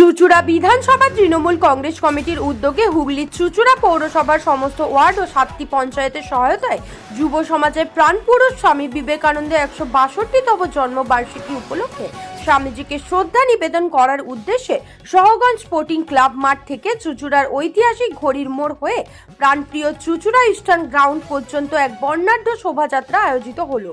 চুচুড়া বিধানসভা তৃণমূল কংগ্রেস কমিটির উদ্যোগে হুগলির চুচুড়া পৌরসভার সমস্ত ওয়ার্ড ও সাতটি পঞ্চায়েতের সহায়তায় যুব সমাজের প্রাণপুরুষ স্বামী বিবেকানন্দের একশো বাষট্টিতম জন্মবার্ষিকী উপলক্ষে স্বামীজিকে শ্রদ্ধা নিবেদন করার উদ্দেশ্যে সহগঞ্জ স্পোর্টিং ক্লাব মাঠ থেকে চুচুড়ার ঐতিহাসিক ঘড়ির মোড় হয়ে প্রাণপ্রিয় চুচুড়া ইস্টার্ন গ্রাউন্ড পর্যন্ত এক বর্ণাঢ্য শোভাযাত্রা আয়োজিত হলো।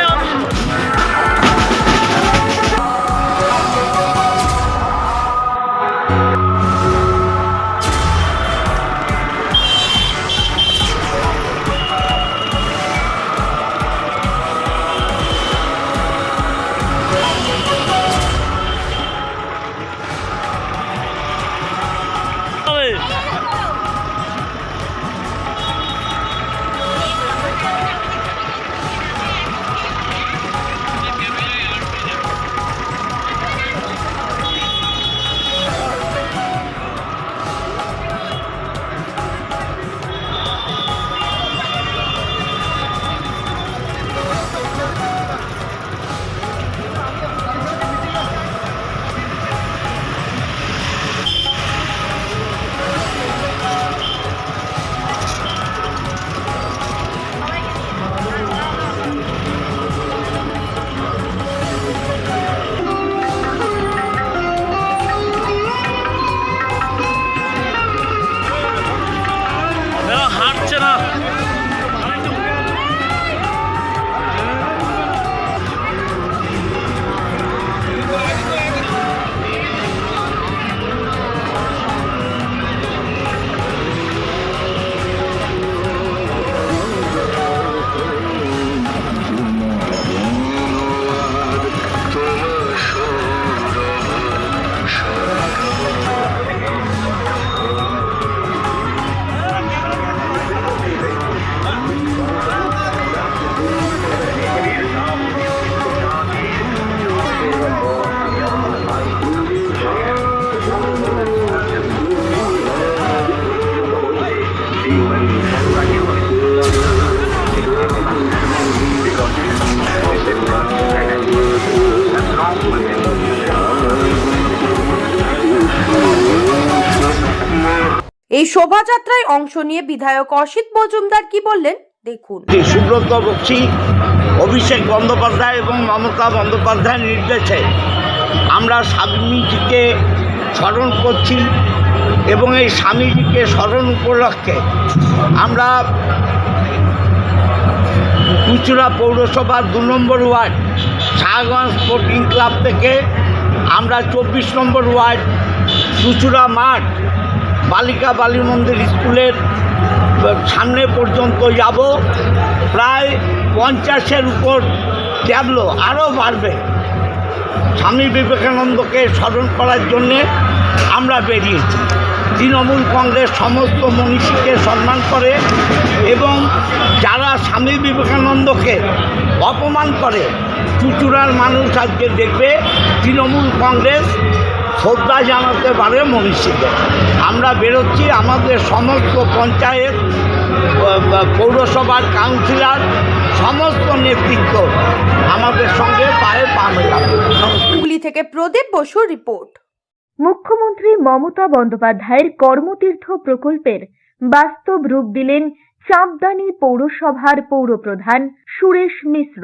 এই শোভাযাত্রায় অংশ নিয়ে বিধায়ক অসিত মজুমদার কি বললেন? দেখুন। সুব্রত বক্সি, অভিষেক বন্দ্যোপাধ্যায় এবং মমতা বন্দ্যোপাধ্যায়ের নির্দেশে আমরা স্বামীজিকে স্মরণ করছি এবং এই স্বামীজিকে স্মরণ উপলক্ষে আমরা কুচুরা পৌরসভার দু number ward, Shahganj sporting club থেকে আমরা চব্বিশ নম্বর ওয়ার্ড চুচুড়া মাঠ বালিকা বালি মন্দির স্কুলের সামনে পর্যন্ত যাব। প্রায় পঞ্চাশের উপর ট্যাবলো আরও বাড়বে। স্বামী বিবেকানন্দকে স্মরণ করার জন্যে আমরা বেরিয়েছি। তৃণমূল কংগ্রেস সমস্ত মনীষীকে সম্মান করে এবং যারা স্বামী বিবেকানন্দকে অপমান করে, চুচুড়ার মানুষ আজকে দেখবে, তৃণমূল কংগ্রেস শ্রদ্ধা জানাতে পারে মনীষীকে। আমরা বেরোচ্ছি আমাদের সমস্ত পঞ্চায়েত পৌরসভার কাউন্সিলর সমস্ত নেতৃত্ব আমাদের সঙ্গে পায়ে পা মেলাবে। হুগলি থেকে প্রদীপ বসুর রিপোর্ট। মুখ্যমন্ত্রী মমতা বন্দ্যোপাধ্যায়ের কর্মতীর্থ প্রকল্পের বাস্তব রূপ দিলেন চাঁদদানি পৌরসভার পৌরপ্রধান সুরেশ মিশ্র।